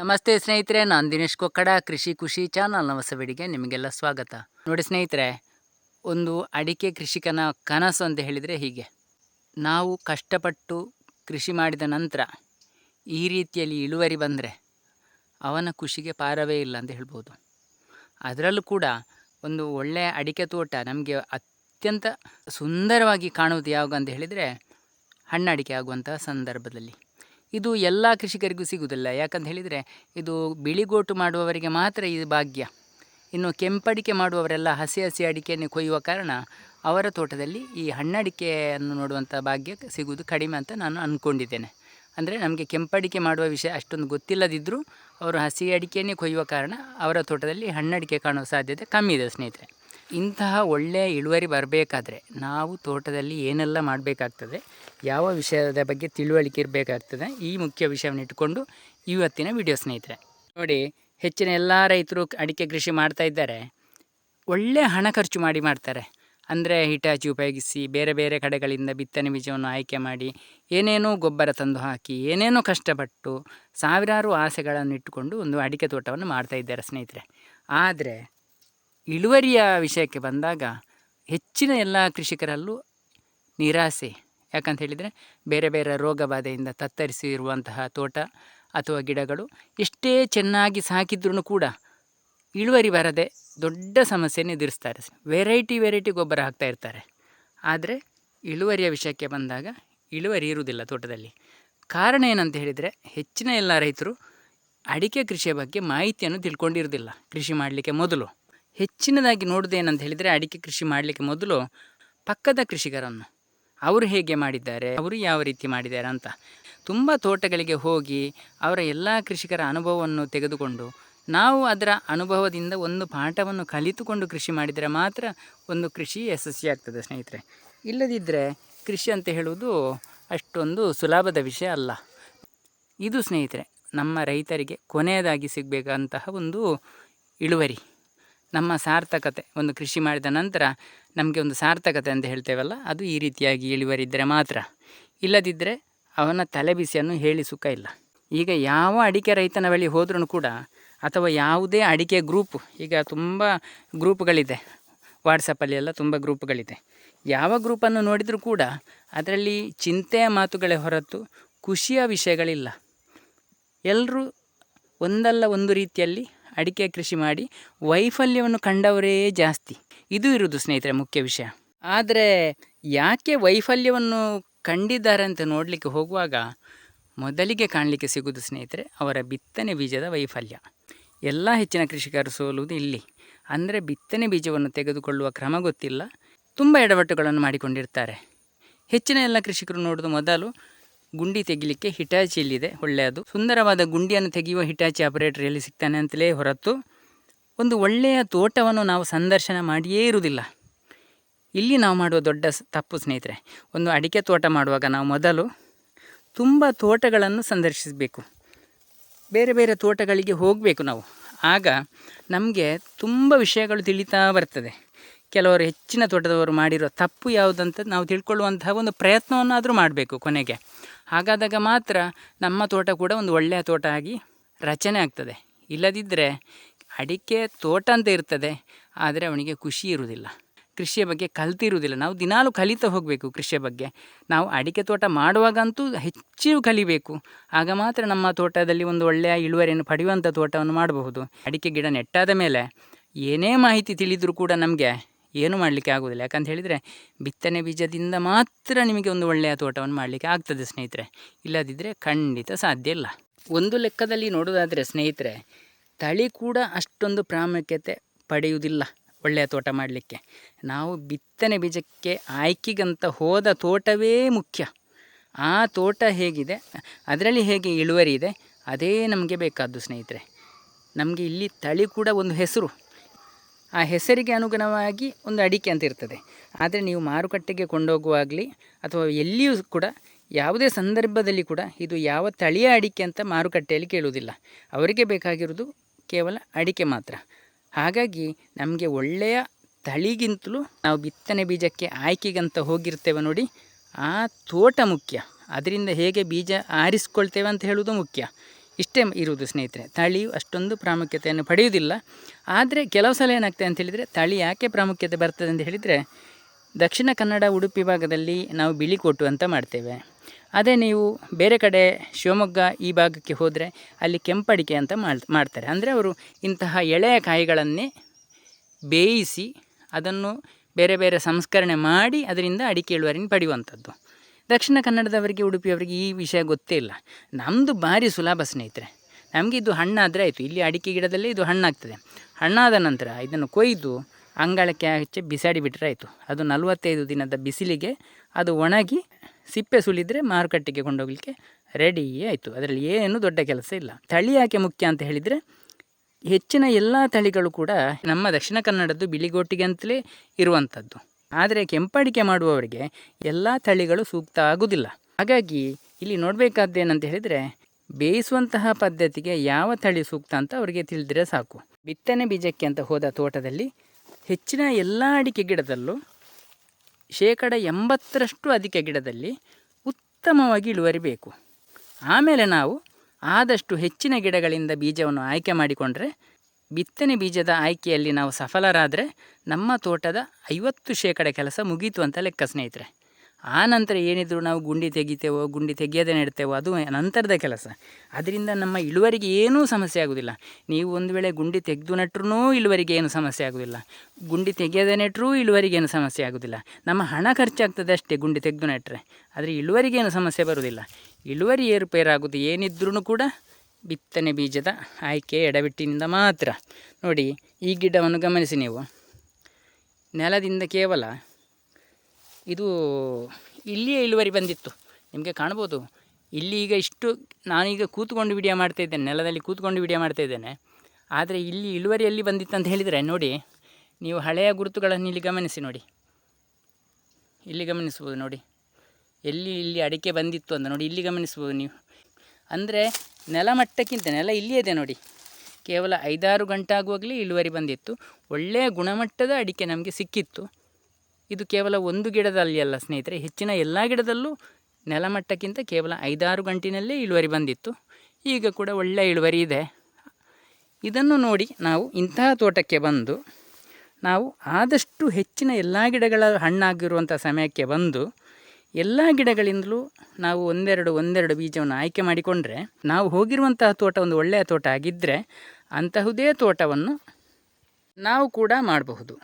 ನಮಸ್ತೆ ಸ್ನೇಹಿತರೆ, ನಾನು ದಿನೇಶ್ ಕೊಕ್ಕಡ, ಕೃಷಿ ಖುಷಿ ಚಾನಲ್ ವಿಡಿಗೆ ನಿಮಗೆಲ್ಲ ಸ್ವಾಗತ. ನೋಡಿ ಸ್ನೇಹಿತರೆ, ಒಂದು ಅಡಿಕೆ ಕೃಷಿಕನ ಕನಸು ಅಂತ ಹೇಳಿದರೆ ಹೀಗೆ. ನಾವು ಕಷ್ಟಪಟ್ಟು ಕೃಷಿ ಮಾಡಿದ ನಂತರ ಈ ರೀತಿಯಲ್ಲಿ ಇಳುವರಿ ಬಂದರೆ ಅವನ ಖುಷಿಗೆ ಪಾರವೇ ಇಲ್ಲ ಅಂತ ಹೇಳ್ಬೋದು. ಅದರಲ್ಲೂ ಕೂಡ ಒಂದು ಒಳ್ಳೆಯ ಅಡಿಕೆ ತೋಟ ನಮಗೆ ಅತ್ಯಂತ ಸುಂದರವಾಗಿ ಕಾಣುವುದು ಯಾವಾಗ ಅಂತ ಹೇಳಿದರೆ ಹಣ್ಣಡಿಕೆ ಆಗುವಂತಹ ಸಂದರ್ಭದಲ್ಲಿ. ಇದು ಎಲ್ಲ ಕೃಷಿಕರಿಗೂ ಸಿಗುವುದಿಲ್ಲ. ಯಾಕಂತ ಹೇಳಿದರೆ ಇದು ಬಿಳಿಗೋಟು ಮಾಡುವವರಿಗೆ ಮಾತ್ರ ಇದು ಭಾಗ್ಯ. ಇನ್ನು ಕೆಂಪಡಿಕೆ ಮಾಡುವವರೆಲ್ಲ ಹಸಿ ಹಸಿ ಅಡಿಕೆಯನ್ನು ಕೊಯ್ಯುವ ಕಾರಣ ಅವರ ತೋಟದಲ್ಲಿ ಈ ಹಣ್ಣಡಿಕೆಯನ್ನು ನೋಡುವಂಥ ಭಾಗ್ಯ ಸಿಗುವುದು ಕಡಿಮೆ ಅಂತ ನಾನು ಅಂದ್ಕೊಂಡಿದ್ದೇನೆ ಅಂದರೆ ನಮಗೆ ಕೆಂಪಡಿಕೆ ಮಾಡುವ ವಿಷಯ ಅಷ್ಟೊಂದು ಗೊತ್ತಿಲ್ಲದಿದ್ದರೂ ಅವರು ಹಸಿ ಅಡಿಕೆಯನ್ನೇ ಕೊಯ್ಯುವ ಕಾರಣ ಅವರ ತೋಟದಲ್ಲಿ ಹಣ್ಣಡಿಕೆ ಕಾಣುವ ಸಾಧ್ಯತೆ ಕಮ್ಮಿ ಇದೆ ಸ್ನೇಹಿತರೆ. ಇಂತಹ ಒಳ್ಳೆಯ ಇಳುವರಿ ಬರಬೇಕಾದ್ರೆ ನಾವು ತೋಟದಲ್ಲಿ ಏನೆಲ್ಲ ಮಾಡಬೇಕಾಗ್ತದೆ, ಯಾವ ವಿಷಯದ ಬಗ್ಗೆ ತಿಳುವಳಿಕೆ ಇರಬೇಕಾಗ್ತದೆ, ಈ ಮುಖ್ಯ ವಿಷಯವನ್ನು ಇಟ್ಟುಕೊಂಡು ಇವತ್ತಿನ ವಿಡಿಯೋ ಸ್ನೇಹಿತರೆ. ನೋಡಿ, ಹೆಚ್ಚಿನ ಎಲ್ಲ ರೈತರು ಅಡಿಕೆ ಕೃಷಿ ಮಾಡ್ತಾ ಇದ್ದಾರೆ. ಒಳ್ಳೆಯ ಹಣ ಖರ್ಚು ಮಾಡಿ ಮಾಡ್ತಾರೆ. ಅಂದರೆ ಹಿಟಾಚಿ ಉಪಯೋಗಿಸಿ, ಬೇರೆ ಬೇರೆ ಕಡೆಗಳಿಂದ ಬಿತ್ತನೆ ಬೀಜವನ್ನು ಆಯ್ಕೆ ಮಾಡಿ, ಏನೇನೋ ಗೊಬ್ಬರ ತಂದು ಹಾಕಿ, ಏನೇನೋ ಕಷ್ಟಪಟ್ಟು ಸಾವಿರಾರು ಆಸೆಗಳನ್ನು ಇಟ್ಟುಕೊಂಡು ಒಂದು ಅಡಿಕೆ ತೋಟವನ್ನು ಮಾಡ್ತಾ ಇದ್ದಾರೆ ಸ್ನೇಹಿತರೆ. ಆದರೆ ಇಳುವರಿಯ ವಿಷಯಕ್ಕೆ ಬಂದಾಗ ಹೆಚ್ಚಿನ ಎಲ್ಲ ಕೃಷಿಕರಲ್ಲೂ ನಿರಾಸೆ. ಯಾಕಂತ ಹೇಳಿದರೆ ಬೇರೆ ಬೇರೆ ರೋಗ ಬಾಧೆಯಿಂದ ತತ್ತರಿಸಿರುವಂತಹ ತೋಟ ಅಥವಾ ಗಿಡಗಳು ಎಷ್ಟೇ ಚೆನ್ನಾಗಿ ಸಾಕಿದ್ರೂ ಕೂಡ ಇಳುವರಿ ಬರದೆ ದೊಡ್ಡ ಸಮಸ್ಯೆಯನ್ನು ಎದುರಿಸ್ತಾರೆ. ವೆರೈಟಿ ವೆರೈಟಿ ಗೊಬ್ಬರ ಹಾಕ್ತಾ ಇರ್ತಾರೆ. ಆದರೆ ಇಳುವರಿಯ ವಿಷಯಕ್ಕೆ ಬಂದಾಗ ಇಳುವರಿ ಇರುವುದಿಲ್ಲ ತೋಟದಲ್ಲಿ. ಕಾರಣ ಏನಂತ ಹೇಳಿದರೆ ಹೆಚ್ಚಿನ ಎಲ್ಲ ರೈತರು ಅಡಿಕೆ ಕೃಷಿಯ ಬಗ್ಗೆ ಮಾಹಿತಿಯನ್ನು ತಿಳ್ಕೊಂಡಿರೋದಿಲ್ಲ ಕೃಷಿ ಮಾಡಲಿಕ್ಕೆ ಮೊದಲು. ಹೆಚ್ಚಿನದಾಗಿ ನೋಡುವುದೇನಂತ ಹೇಳಿದರೆ ಅಡಿಕೆ ಕೃಷಿ ಮಾಡಲಿಕ್ಕೆ ಮೊದಲು ಪಕ್ಕದ ಕೃಷಿಕರನ್ನು. ಅವರು ಹೇಗೆ ಮಾಡಿದ್ದಾರೆ, ಅವರು ಯಾವ ರೀತಿ ಮಾಡಿದ್ದಾರೆ ಅಂತ. ತುಂಬ ತೋಟಗಳಿಗೆ ಹೋಗಿ ಅವರ ಎಲ್ಲ ಕೃಷಿಕರ ಅನುಭವವನ್ನು ತೆಗೆದುಕೊಂಡು ನಾವು ಅದರ ಅನುಭವದಿಂದ ಒಂದು ಪಾಠವನ್ನು ಕಲಿತುಕೊಂಡು ಕೃಷಿ ಮಾಡಿದರೆ ಮಾತ್ರ ಒಂದು ಕೃಷಿ ಯಶಸ್ವಿಯಾಗ್ತದೆ ಸ್ನೇಹಿತರೆ. ಇಲ್ಲದಿದ್ದರೆ ಕೃಷಿ ಅಂತ ಹೇಳುವುದು ಅಷ್ಟೊಂದು ಸುಲಭದ ವಿಷಯ ಅಲ್ಲ. ಇದು ಸ್ನೇಹಿತರೆ, ನಮ್ಮ ರೈತರಿಗೆ ಕೊನೆಯದಾಗಿ ಸಿಗಬೇಕಂತಹ ಒಂದು ಇಳುವರಿ. ನಮ್ಮ ಸಾರ್ಥಕತೆ, ಒಂದು ಕೃಷಿ ಮಾಡಿದ ನಂತರ ನಮಗೆ ಒಂದು ಸಾರ್ಥಕತೆ ಅಂತ ಹೇಳ್ತೇವಲ್ಲ, ಅದು ಈ ರೀತಿಯಾಗಿ ಇಳುವರಿದ್ದರೆ ಮಾತ್ರ. ಇಲ್ಲದಿದ್ದರೆ ಅವನ ತಲೆಬಿಸಿಯನ್ನು ಹೇಳಿ ಸುಖ ಇಲ್ಲ. ಈಗ ಯಾವ ಅಡಿಕೆ ರೈತನ ಬಳಿ ಹೋದ್ರೂ ಕೂಡ, ಅಥವಾ ಯಾವುದೇ ಅಡಿಕೆ ಗ್ರೂಪ್, ಈಗ ತುಂಬ ಗ್ರೂಪ್ಗಳಿದೆ, ವಾಟ್ಸಪ್ಪಲ್ಲಿ ಎಲ್ಲ ತುಂಬ ಗ್ರೂಪ್ಗಳಿದೆ. ಯಾವ ಗ್ರೂಪನ್ನು ನೋಡಿದರೂ ಕೂಡ ಅದರಲ್ಲಿ ಚಿಂತೆಯ ಮಾತುಗಳೇ ಹೊರತು ಖುಷಿಯ ವಿಷಯಗಳಿಲ್ಲ. ಎಲ್ಲರೂ ಒಂದಲ್ಲ ಒಂದು ರೀತಿಯಲ್ಲಿ ಅಡಿಕೆ ಕೃಷಿ ಮಾಡಿ ವೈಫಲ್ಯವನ್ನು ಕಂಡವರೇ ಜಾಸ್ತಿ. ಇದು ಇರುವುದು ಸ್ನೇಹಿತರೆ ಮುಖ್ಯ ವಿಷಯ. ಆದರೆ ಯಾಕೆ ವೈಫಲ್ಯವನ್ನು ಕಂಡಿದ್ದಾರೆ ಅಂತ ನೋಡಲಿಕ್ಕೆ ಹೋಗುವಾಗ ಮೊದಲಿಗೆ ಕಾಣಲಿಕ್ಕೆ ಸಿಗುವುದು ಸ್ನೇಹಿತರೆ ಅವರ ಬಿತ್ತನೆ ಬೀಜದ ವೈಫಲ್ಯ. ಎಲ್ಲ ಹೆಚ್ಚಿನ ಕೃಷಿಕರು ಸೋಲುವುದು ಇಲ್ಲಿ. ಅಂದರೆ ಬಿತ್ತನೆ ಬೀಜವನ್ನು ತೆಗೆದುಕೊಳ್ಳುವ ಕ್ರಮ ಗೊತ್ತಿಲ್ಲ. ತುಂಬ ಎಡವಟ್ಟುಗಳನ್ನು ಮಾಡಿಕೊಂಡಿರ್ತಾರೆ. ಹೆಚ್ಚಿನ ಎಲ್ಲ ಕೃಷಿಕರು ನೋಡೋದು ಮೊದಲು ಗುಂಡಿ ತೆಗಿಲಿಕ್ಕೆ ಹಿಟಾಚಿ ಇಲ್ಲಿದೆ ಒಳ್ಳೆಯದು. ಸುಂದರವಾದ ಗುಂಡಿಯನ್ನು ತೆಗೆಯುವ ಹಿಟಾಚಿ ಆಪರೇಟರ್ ಎಲ್ಲಿ ಸಿಗ್ತಾನೆ ಅಂತಲೇ ಹೊರತು, ಒಂದು ಒಳ್ಳೆಯ ತೋಟವನ್ನು ನಾವು ಸಂದರ್ಶನ ಮಾಡಿಯೇ ಇರುವುದಿಲ್ಲ. ಇಲ್ಲಿ ನಾವು ಮಾಡುವ ದೊಡ್ಡ ತಪ್ಪು ಸ್ನೇಹಿತರೆ, ಒಂದು ಅಡಿಕೆ ತೋಟ ಮಾಡುವಾಗ ನಾವು ಮೊದಲು ತುಂಬ ತೋಟಗಳನ್ನು ಸಂದರ್ಶಿಸಬೇಕು. ಬೇರೆ ಬೇರೆ ತೋಟಗಳಿಗೆ ಹೋಗಬೇಕು ನಾವು. ಆಗ ನಮಗೆ ತುಂಬ ವಿಷಯಗಳು ತಿಳಿತಾ ಬರ್ತದೆ. ಕೆಲವರು ಹೆಚ್ಚಿನ ತೋಟದವರು ಮಾಡಿರೋ ತಪ್ಪು ಯಾವುದಂತ ನಾವು ತಿಳ್ಕೊಳ್ಳುವಂತಹ ಒಂದು ಪ್ರಯತ್ನವನ್ನಾದರೂ ಮಾಡಬೇಕು ಕೊನೆಗೆ. ಹಾಗಾದಾಗ ಮಾತ್ರ ನಮ್ಮ ತೋಟ ಕೂಡ ಒಂದು ಒಳ್ಳೆಯ ತೋಟ ಆಗಿ ರಚನೆ ಆಗ್ತದೆ. ಇಲ್ಲದಿದ್ದರೆ ಅಡಿಕೆ ತೋಟ ಅಂತ ಇರ್ತದೆ, ಆದರೆ ಅವನಿಗೆ ಖುಷಿ ಇರುವುದಿಲ್ಲ. ಕೃಷಿಯ ಬಗ್ಗೆ ಕಲ್ತಿರುವುದಿಲ್ಲ ನಾವು ದಿನಾಲೂ ಕಲಿತಾ ಹೋಗಬೇಕು ಕೃಷಿಯ ಬಗ್ಗೆ. ನಾವು ಅಡಿಕೆ ತೋಟ ಮಾಡುವಾಗಂತೂ ಹೆಚ್ಚು ಕಲಿಬೇಕು. ಆಗ ಮಾತ್ರ ನಮ್ಮ ತೋಟದಲ್ಲಿ ಒಂದು ಒಳ್ಳೆಯ ಇಳುವರಿಯನ್ನು ಪಡೆಯುವಂಥ ತೋಟವನ್ನು ಮಾಡಬಹುದು. ಅಡಿಕೆ ಗಿಡ ನೆಟ್ಟಾದ ಮೇಲೆ ಏನೇ ಮಾಹಿತಿ ತಿಳಿದರೂ ಕೂಡ ನಮಗೆ ಏನು ಮಾಡಲಿಕ್ಕೆ ಆಗೋದಿಲ್ಲ ಯಾಕಂತ ಹೇಳಿದರೆ ಬಿತ್ತನೆ ಬೀಜದಿಂದ ಮಾತ್ರ ನಿಮಗೆ ಒಂದು ಒಳ್ಳೆಯ ತೋಟವನ್ನು ಮಾಡಲಿಕ್ಕೆ ಆಗ್ತದೆ ಸ್ನೇಹಿತರೆ. ಇಲ್ಲದಿದ್ದರೆ ಖಂಡಿತ ಸಾಧ್ಯ ಇಲ್ಲ. ಒಂದು ಲೆಕ್ಕದಲ್ಲಿ ನೋಡೋದಾದರೆ ಸ್ನೇಹಿತರೆ, ತಳಿ ಕೂಡ ಅಷ್ಟೊಂದು ಪ್ರಾಮುಖ್ಯತೆ ಪಡೆಯುವುದಿಲ್ಲ ಒಳ್ಳೆಯ ತೋಟ ಮಾಡಲಿಕ್ಕೆ. ನಾವು ಬಿತ್ತನೆ ಬೀಜಕ್ಕೆ ಆಯ್ಕೆಗಂತ ಹೋದ ತೋಟವೇ ಮುಖ್ಯ. ಆ ತೋಟ ಹೇಗಿದೆ, ಅದರಲ್ಲಿ ಹೇಗೆ ಇಳುವರಿ ಇದೆ, ಅದೇ ನಮಗೆ ಬೇಕಾದ್ದು ಸ್ನೇಹಿತರೆ. ನಮಗೆ ಇಲ್ಲಿ ತಳಿ ಕೂಡ ಒಂದು ಹೆಸರು. ಆ ಹೆಸರಿಗೆ ಅನುಗುಣವಾಗಿ ಒಂದು ಅಡಿಕೆ ಅಂತ ಇರ್ತದೆ. ಆದರೆ ನೀವು ಮಾರುಕಟ್ಟೆಗೆ ಕೊಂಡೋಗುವಾಗಲಿ ಅಥವಾ ಎಲ್ಲಿಯೂ ಕೂಡ ಯಾವುದೇ ಸಂದರ್ಭದಲ್ಲಿ ಕೂಡ ಇದು ಯಾವ ತಳಿಯ ಅಡಿಕೆ ಅಂತ ಮಾರುಕಟ್ಟೆಯಲ್ಲಿ ಕೇಳುವುದಿಲ್ಲ. ಅವರಿಗೆ ಬೇಕಾಗಿರೋದು ಕೇವಲ ಅಡಿಕೆ ಮಾತ್ರ. ಹಾಗಾಗಿ ನಮಗೆ ಒಳ್ಳೆಯ ತಳಿಗಿಂತಲೂ ನಾವು ಬಿತ್ತನೆ ಬೀಜಕ್ಕೆ ಆಯ್ಕೆಗಂತ ಹೋಗಿರ್ತೇವೆ ನೋಡಿ. ಆ ತೋಟ ಮುಖ್ಯ. ಅದರಿಂದ ಹೇಗೆ ಬೀಜ ಆರಿಸ್ಕೊಳ್ತೇವೆ ಅಂತ ಹೇಳುವುದು ಮುಖ್ಯ. ಇಷ್ಟೇ ಇರುವುದು ಸ್ನೇಹಿತರೆ. ತಳಿಯು ಅಷ್ಟೊಂದು ಪ್ರಾಮುಖ್ಯತೆಯನ್ನು ಪಡೆಯುವುದಿಲ್ಲ. ಆದರೆ ಕೆಲವು ಸಲ ಏನಾಗ್ತದೆ ಅಂತ ಹೇಳಿದರೆ ತಳಿ ಯಾಕೆ ಪ್ರಾಮುಖ್ಯತೆ ಬರ್ತದೆ ಅಂತ ಹೇಳಿದರೆ ದಕ್ಷಿಣ ಕನ್ನಡ ಉಡುಪಿ ಭಾಗದಲ್ಲಿ ನಾವು ಬಿಳಿಕೋಟು ಅಂತ ಮಾಡ್ತೇವೆ. ಅದೇ ನೀವು ಬೇರೆ ಕಡೆ ಶಿವಮೊಗ್ಗ ಈ ಭಾಗಕ್ಕೆ ಹೋದರೆ ಅಲ್ಲಿ ಕೆಂಪಡಿಕೆ ಅಂತ ಮಾಡ್, ಮಾಡ್ತಾರೆ. ಅಂದರೆ ಅವರು ಇಂತಹ ಎಳೆಯ ಕಾಯಿಗಳನ್ನೇ ಬೇಯಿಸಿ ಅದನ್ನು ಬೇರೆ ಬೇರೆ ಸಂಸ್ಕರಣೆ ಮಾಡಿ ಅದರಿಂದ ಅಡಿಕೆ ಇಳುವರಿನ ಪಡೆಯುವಂಥದ್ದು. ದಕ್ಷಿಣ ಕನ್ನಡದವರಿಗೆ ಉಡುಪಿಯವರಿಗೆ ಈ ವಿಷಯ ಗೊತ್ತೇ ಇಲ್ಲ. ನಮ್ಮದು ಭಾರಿ ಸುಲಭ ಸ್ನೇಹಿತರೆ. ನಮಗೆ ಇದು ಹಣ್ಣಾದರೆ ಆಯಿತು. ಇಲ್ಲಿ ಅಡಿಕೆ ಗಿಡದಲ್ಲೇ ಇದು ಹಣ್ಣಾಗ್ತದೆ. ಹಣ್ಣಾದ ನಂತರ ಇದನ್ನು ಕೊಯ್ದು ಅಂಗಳಕ್ಕೆ ಹಚ್ಚಿ ಬಿಸಾಡಿ ಬಿಟ್ಟರೆ ಆಯಿತು. ಅದು ನಲವತ್ತೈದು ದಿನದ ಬಿಸಿಲಿಗೆ ಅದು ಒಣಗಿ ಸಿಪ್ಪೆ ಸುಲಿದರೆ ಮಾರುಕಟ್ಟೆಗೆ ಕೊಂಡೋಗಲಿಕ್ಕೆ ರೆಡಿ ಆಯಿತು. ಅದರಲ್ಲಿ ಏನು ದೊಡ್ಡ ಕೆಲಸ ಇಲ್ಲ. ತಳಿ ಯಾಕೆ ಮುಖ್ಯ ಅಂತ ಹೇಳಿದರೆ, ಹೆಚ್ಚಿನ ಎಲ್ಲ ತಳಿಗಳು ಕೂಡ ನಮ್ಮ ದಕ್ಷಿಣ ಕನ್ನಡದ್ದು ಬಿಳಿಗೋಟಿಗೆ ಅಂತಲೇ ಇರುವಂಥದ್ದು. ಆದರೆ ಕೆಂಪಡಿಕೆ ಮಾಡುವವರಿಗೆ ಎಲ್ಲ ತಳಿಗಳು ಸೂಕ್ತ ಆಗುವುದಿಲ್ಲ ಹಾಗಾಗಿ ಇಲ್ಲಿ ನೋಡಬೇಕಾದ್ದೇನಂತ ಹೇಳಿದರೆ ಬೇಯಿಸುವಂತಹ ಪದ್ಧತಿಗೆ ಯಾವ ತಳಿ ಸೂಕ್ತ ಅಂತ ಅವರಿಗೆ ತಿಳಿದ್ರೆ ಸಾಕು. ಬಿತ್ತನೆ ಬೀಜಕ್ಕೆ ಅಂತ ಹೋದ ತೋಟದಲ್ಲಿ ಹೆಚ್ಚಿನ ಎಲ್ಲ ಅಡಿಕೆ ಗಿಡದಲ್ಲೂ ಶೇಕಡ ಎಂಬತ್ತರಷ್ಟು ಅಡಿಕೆ ಗಿಡದಲ್ಲಿ ಉತ್ತಮವಾಗಿ ಇಳುವರಿ ಬೇಕು. ಆಮೇಲೆ ನಾವು ಆದಷ್ಟು ಹೆಚ್ಚಿನ ಗಿಡಗಳಿಂದ ಬೀಜವನ್ನು ಆಯ್ಕೆ ಮಾಡಿಕೊಂಡ್ರೆ ಬಿತ್ತನೆ ಬೀಜದ ಆಯ್ಕೆಯಲ್ಲಿ ನಾವು ಸಫಲರಾದರೆ ನಮ್ಮ ತೋಟದ ಐವತ್ತು ಶೇಕಡ ಕೆಲಸ ಮುಗೀತು ಅಂತ ಲೆಕ್ಕ ಸ್ನೇಹಿತರೆ. ಆ ನಂತರ ಏನಿದ್ರು ನಾವು ಗುಂಡಿ ತೆಗಿತೇವೋ, ಗುಂಡಿ ತೆಗೆಯದೇ ನೆಡ್ತೇವೋ, ಅದು ನಂತರದ ಕೆಲಸ. ಅದರಿಂದ ನಮ್ಮ ಇಳುವರಿಗೆ ಏನೂ ಸಮಸ್ಯೆ ಆಗೋದಿಲ್ಲ. ನೀವು ಒಂದು ವೇಳೆ ಗುಂಡಿ ತೆಗೆದು ನೆಟ್ಟರೂ ಇಳುವರಿಗೆ ಏನು ಸಮಸ್ಯೆ ಆಗೋದಿಲ್ಲ. ಗುಂಡಿ ತೆಗೆಯದೇ ನೆಟ್ಟರೂ ಇಳುವರಿಗೆ ಏನು ಸಮಸ್ಯೆ ಆಗೋದಿಲ್ಲ. ನಮ್ಮ ಹಣ ಖರ್ಚಾಗ್ತದೆ ಅಷ್ಟೇ ಗುಂಡಿ ತೆಗೆದು ನೆಟ್ಟರೆ ಆದರೆ ಇಳುವರಿಗೆ ಏನು ಸಮಸ್ಯೆ ಬರೋದಿಲ್ಲ. ಇಳುವರಿ ಏರುಪೇರಾಗೋದು ಏನಿದ್ರೂ ಕೂಡ ಬಿತ್ತನೆ ಬೀಜದ ಆಯ್ಕೆ ಎಡಬಿಟ್ಟಿನಿಂದ ಮಾತ್ರ. ನೋಡಿ, ಈ ಗಿಡವನ್ನು ಗಮನಿಸಿ ನೀವು. ನೆಲದಿಂದ ಕೇವಲ ಇದು ಇಲ್ಲಿಯೇ ಇಳುವರಿ ಬಂದಿತ್ತು. ನಿಮಗೆ ಕಾಣ್ಬೋದು ಇಲ್ಲಿ ಈಗ ಇಷ್ಟು ನಾನೀಗ ಕೂತ್ಕೊಂಡು ವಿಡಿಯೋ ಮಾಡ್ತಾ ಇದ್ದೇನೆ, ನೆಲದಲ್ಲಿ ಕೂತ್ಕೊಂಡು ವಿಡಿಯೋ ಮಾಡ್ತಾ ಇದ್ದೇನೆ. ಆದರೆ ಇಲ್ಲಿ ಇಳುವರಿ ಎಲ್ಲಿ ಬಂದಿತ್ತು ಅಂತ ಹೇಳಿದರೆ, ನೋಡಿ, ನೀವು ಹಳೆಯ ಗುರುತುಗಳನ್ನು ಇಲ್ಲಿ ಗಮನಿಸಿ ನೋಡಿ. ಇಲ್ಲಿ ಗಮನಿಸ್ಬೋದು ನೋಡಿ. ಎಲ್ಲಿ ಇಲ್ಲಿ ಅಡಿಕೆ ಬಂದಿತ್ತು ಅಂತ ನೋಡಿ, ಇಲ್ಲಿ ಗಮನಿಸ್ಬೋದು ನೀವು. ಅಂದರೆ ನೆಲಮಟ್ಟಕ್ಕಿಂತ ನೆಲ ಇಲ್ಲಿಯೇ ಇದೆ ನೋಡಿ. ಕೇವಲ ಐದಾರು ಗಂಟೆ ಆಗುವಾಗಲೇ ಇಳುವರಿ ಬಂದಿತ್ತು. ಒಳ್ಳೆಯ ಗುಣಮಟ್ಟದ ಅಡಿಕೆ ನಮಗೆ ಸಿಕ್ಕಿತ್ತು. ಇದು ಕೇವಲ ಒಂದು ಗಿಡದಲ್ಲಿ ಅಲ್ಲ ಸ್ನೇಹಿತರೆ, ಹೆಚ್ಚಿನ ಎಲ್ಲ ಗಿಡದಲ್ಲೂ ನೆಲಮಟ್ಟಕ್ಕಿಂತ ಕೇವಲ ಐದಾರು ಗಂಟಿನಲ್ಲೇ ಇಳುವರಿ ಬಂದಿತ್ತು. ಈಗ ಕೂಡ ಒಳ್ಳೆಯ ಇಳುವರಿ ಇದೆ. ಇದನ್ನು ನೋಡಿ ನಾವು ಇಂತಹ ತೋಟಕ್ಕೆ ಬಂದು, ನಾವು ಆದಷ್ಟು ಹೆಚ್ಚಿನ ಎಲ್ಲ ಗಿಡಗಳ ಹಣ್ಣಾಗಿರುವಂಥ ಸಮಯಕ್ಕೆ ಬಂದು ಎಲ್ಲ ಗಿಡಗಳಿಂದಲೂ ನಾವು ಒಂದೆರಡು ಒಂದೆರಡು ಬೀಜವನ್ನು ಆಯ್ಕೆ ಮಾಡಿಕೊಂಡ್ರೆ, ನಾವು ಹೋಗಿರುವಂತಹ ತೋಟ ಒಂದು ಒಳ್ಳೆಯ ತೋಟ ಆಗಿದ್ದರೆ ಅಂತಹುದೇ ತೋಟವನ್ನು ನಾವು ಕೂಡ ಮಾಡಬಹುದು.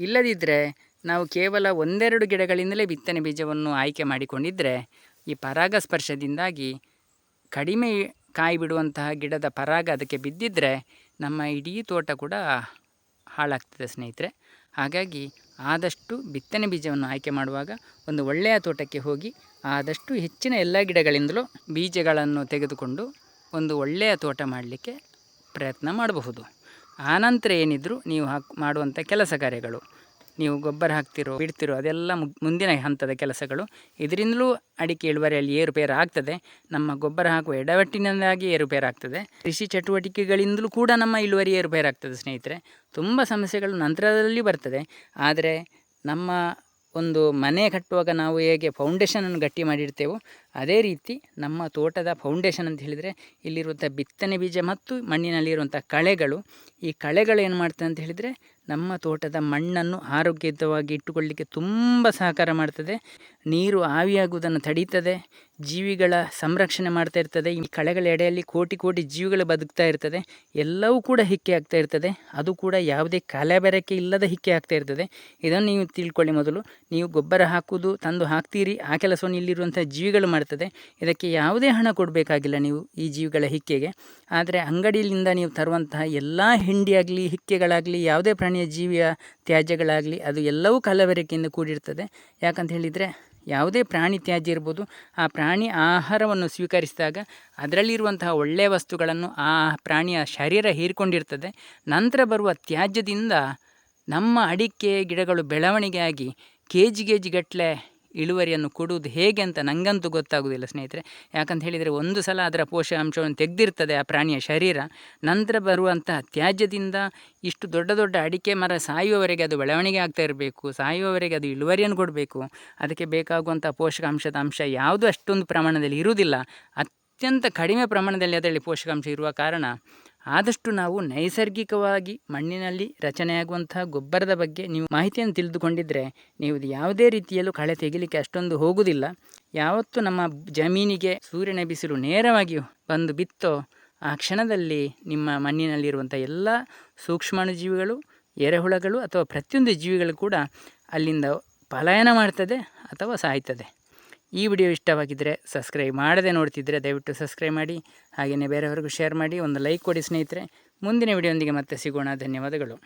ಇಲ್ಲದಿದ್ದರೆ ನಾವು ಕೇವಲ ಒಂದೆರಡು ಗಿಡಗಳಿಂದಲೇ ಬಿತ್ತನೆ ಬೀಜವನ್ನು ಆಯ್ಕೆ ಮಾಡಿಕೊಂಡಿದ್ದರೆ ಈ ಪರಾಗಸ್ಪರ್ಶದಿಂದಾಗಿ ಕಡಿಮೆ ಕಾಯಿ ಬಿಡುವಂತಹ ಗಿಡದ ಪರಾಗ ಅದಕ್ಕೆ ಬಿದ್ದಿದ್ದರೆ ನಮ್ಮ ಇಡೀ ತೋಟ ಕೂಡ ಹಾಳಾಗ್ತದೆ ಸ್ನೇಹಿತರೆ. ಹಾಗಾಗಿ ಆದಷ್ಟು ಬಿತ್ತನೆ ಬೀಜವನ್ನು ಆಯ್ಕೆ ಮಾಡುವಾಗ ಒಂದು ಒಳ್ಳೆಯ ತೋಟಕ್ಕೆ ಹೋಗಿ ಆದಷ್ಟು ಹೆಚ್ಚಿನ ಎಲ್ಲ ಗಿಡಗಳಿಂದಲೂ ಬೀಜಗಳನ್ನು ತೆಗೆದುಕೊಂಡು ಒಂದು ಒಳ್ಳೆಯ ತೋಟ ಮಾಡಲಿಕ್ಕೆ ಪ್ರಯತ್ನ ಮಾಡಬಹುದು. ಆನಂತರ ಏನಿದ್ದರೂ ನೀವು ಹಾಕಿ ಮಾಡುವಂಥ ಕೆಲಸ ಕಾರ್ಯಗಳು. ನೀವು ಗೊಬ್ಬರ ಹಾಕ್ತಿರೋ, ಬಿಡ್ತಿರೋ ಅದೆಲ್ಲ ಮುಂದಿನ ಹಂತದ ಕೆಲಸಗಳು. ಇದರಿಂದಲೂ ಅಡಿಕೆ ಇಳುವರಿಯಲ್ಲಿ ಏರುಪೇರು ಆಗ್ತದೆ ನಮ್ಮ ಗೊಬ್ಬರ ಹಾಕುವ ಎಡವಟ್ಟಿನಿಂದಾಗಿ ಏರುಪೇರು ಆಗ್ತದೆ ಕೃಷಿ ಚಟುವಟಿಕೆಗಳಿಂದಲೂ ಕೂಡ ನಮ್ಮ ಇಳುವರಿ ಏರುಪೇರಾಗ್ತದೆ ಸ್ನೇಹಿತರೆ. ತುಂಬ ಸಮಸ್ಯೆಗಳು ನಂತರದಲ್ಲಿ ಬರ್ತದೆ. ಆದರೆ ನಮ್ಮ ಒಂದು ಮನೆ ಕಟ್ಟುವಾಗ ನಾವು ಹೇಗೆ ಫೌಂಡೇಶನನ್ನು ಗಟ್ಟಿ ಮಾಡಿರ್ತೇವೋ ಅದೇ ರೀತಿ ನಮ್ಮ ತೋಟದ ಫೌಂಡೇಶನ್ ಅಂತ ಹೇಳಿದರೆ ಇಲ್ಲಿರುವಂಥ ಬಿತ್ತನೆ ಬೀಜ ಮತ್ತು ಮಣ್ಣಿನಲ್ಲಿರುವಂಥ ಕಳೆಗಳು. ಈ ಕಳೆಗಳು ಏನು ಮಾಡ್ತದೆ ಅಂತ ಹೇಳಿದರೆ ನಮ್ಮ ತೋಟದ ಮಣ್ಣನ್ನು ಆರೋಗ್ಯಯುತವಾಗಿ ಇಟ್ಟುಕೊಳ್ಳಿಕ್ಕೆ ತುಂಬ ಸಹಕಾರ ಮಾಡ್ತದೆ. ನೀರು ಆವಿಯಾಗುವುದನ್ನು ತಡೀತದೆ. ಜೀವಿಗಳ ಸಂರಕ್ಷಣೆ ಮಾಡ್ತಾ ಇರ್ತದೆ. ಈ ಕಳೆಗಳ ಎಡೆಯಲ್ಲಿ ಕೋಟಿ ಕೋಟಿ ಜೀವಿಗಳು ಬದುಕ್ತಾ ಇರ್ತದೆ. ಎಲ್ಲವೂ ಕೂಡ ಹಿಕ್ಕೆ ಆಗ್ತಾ ಇರ್ತದೆ. ಅದು ಕೂಡ ಯಾವುದೇ ಕಲೆಬೆರಕೆ ಇಲ್ಲದ ಹಿಕ್ಕೆ ಆಗ್ತಾ ಇರ್ತದೆ. ಇದನ್ನು ನೀವು ತಿಳ್ಕೊಳ್ಳಿ ಮೊದಲು. ನೀವು ಗೊಬ್ಬರ ಹಾಕುವುದು, ತಂದು ಹಾಕ್ತೀರಿ. ಆ ಕೆಲಸವನ್ನು ಇಲ್ಲಿರುವಂಥ ಜೀವಿಗಳು ಮಾಡ್ತದೆ. ಇದಕ್ಕೆ ಯಾವುದೇ ಹಣ ಕೊಡಬೇಕಾಗಿಲ್ಲ ನೀವು ಈ ಜೀವಿಗಳ ಹಿಕ್ಕೆಗೆ. ಆದರೆ ಅಂಗಡಿಯಿಂದ ನೀವು ತರುವಂತಹ ಎಲ್ಲ ಹಿಂಡಿಯಾಗಲಿ, ಹಿಕ್ಕೆಗಳಾಗಲಿ, ಯಾವುದೇ ಪ್ರಾಣಿಯ ಜೀವಿಯ ತ್ಯಾಜ್ಯಗಳಾಗಲಿ ಅದು ಎಲ್ಲವೂ ಕಲಬೆರಕೆಯಿಂದ ಕೂಡಿರ್ತದೆ. ಯಾಕಂತ ಹೇಳಿದರೆ ಯಾವುದೇ ಪ್ರಾಣಿ ತ್ಯಾಜ್ಯ ಇರ್ಬೋದು, ಆ ಪ್ರಾಣಿ ಆಹಾರವನ್ನು ಸ್ವೀಕರಿಸಿದಾಗ ಅದರಲ್ಲಿರುವಂತಹ ಒಳ್ಳೆಯ ವಸ್ತುಗಳನ್ನು ಆ ಪ್ರಾಣಿಯ ಶರೀರ ಹೀರಿಕೊಂಡಿರ್ತದೆ. ನಂತರ ಬರುವ ತ್ಯಾಜ್ಯದಿಂದ ನಮ್ಮ ಅಡಿಕೆ ಗಿಡಗಳು ಬೆಳವಣಿಗೆ ಆಗಿ ಕೆ ಜಿ ಕೆ ಇಳುವರಿಯನ್ನು ಕೊಡುವುದು ಹೇಗೆ ಅಂತ ನನಗಂತೂ ಗೊತ್ತಾಗೋದಿಲ್ಲ ಸ್ನೇಹಿತರೆ. ಯಾಕಂತ ಹೇಳಿದರೆ ಒಂದು ಸಲ ಅದರ ಪೋಷಕಾಂಶವನ್ನು ತೆಗೆದಿರ್ತದೆ ಆ ಪ್ರಾಣಿಯ ಶರೀರ, ನಂತರ ಬರುವಂತಹ ತ್ಯಾಜ್ಯದಿಂದ ಇಷ್ಟು ದೊಡ್ಡ ದೊಡ್ಡ ಅಡಿಕೆ ಮರ ಸಾಯುವವರೆಗೆ ಅದು ಬೆಳವಣಿಗೆ ಆಗ್ತಾ ಇರಬೇಕು, ಸಾಯುವವರೆಗೆ ಅದು ಇಳುವರಿಯನ್ನು ಕೊಡಬೇಕು. ಅದಕ್ಕೆ ಬೇಕಾಗುವಂಥ ಪೋಷಕಾಂಶದ ಅಂಶ ಯಾವುದು ಅಷ್ಟೊಂದು ಪ್ರಮಾಣದಲ್ಲಿ ಇರುವುದಿಲ್ಲ. ಅತ್ಯಂತ ಕಡಿಮೆ ಪ್ರಮಾಣದಲ್ಲಿ ಅದರಲ್ಲಿ ಪೋಷಕಾಂಶ ಇರುವ ಕಾರಣ ಆದಷ್ಟು ನಾವು ನೈಸರ್ಗಿಕವಾಗಿ ಮಣ್ಣಿನಲ್ಲಿ ರಚನೆಯಾಗುವಂತಹ ಗೊಬ್ಬರದ ಬಗ್ಗೆ ನೀವು ಮಾಹಿತಿಯನ್ನು ತಿಳಿದುಕೊಂಡಿದ್ದರೆ ನೀವು ಯಾವುದೇ ರೀತಿಯಲ್ಲೂ ಕಳೆ ತೆಗಿಲಿಕ್ಕೆ ಅಷ್ಟೊಂದು ಹೋಗುವುದಿಲ್ಲ ಯಾವತ್ತು ನಮ್ಮ ಜಮೀನಿಗೆ ಸೂರ್ಯನ ಬಿಸಿಲು ನೇರವಾಗಿ ಬಂದು ಬಿತ್ತೋ ಆ ಕ್ಷಣದಲ್ಲಿ ನಿಮ್ಮ ಮಣ್ಣಿನಲ್ಲಿರುವಂಥ ಎಲ್ಲ ಸೂಕ್ಷ್ಮಾಣುಜೀವಿಗಳು ಎರೆಹುಳಗಳು ಅಥವಾ ಪ್ರತಿಯೊಂದು ಜೀವಿಗಳು ಕೂಡ ಅಲ್ಲಿಂದ ಪಲಾಯನ ಮಾಡ್ತದೆ ಅಥವಾ ಸಾಯ್ತದೆ. ಈ ವಿಡಿಯೋ ಇಷ್ಟವಾಗಿದ್ದರೆ ಸಬ್ಸ್ಕ್ರೈಬ್ ಮಾಡದೆ ನೋಡ್ತಿದ್ದರೆ ದಯವಿಟ್ಟು ಸಬ್ಸ್ಕ್ರೈಬ್ ಮಾಡಿ ಹಾಗೆಯೇ ಬೇರೆಯವರಿಗೂ ಶೇರ್ ಮಾಡಿ, ಒಂದು ಲೈಕ್ ಕೊಡಿ ಸ್ನೇಹಿತರೆ. ಮುಂದಿನ ವಿಡಿಯೋಂದಿಗೆ ಮತ್ತೆ ಸಿಗೋಣ. ಧನ್ಯವಾದಗಳು.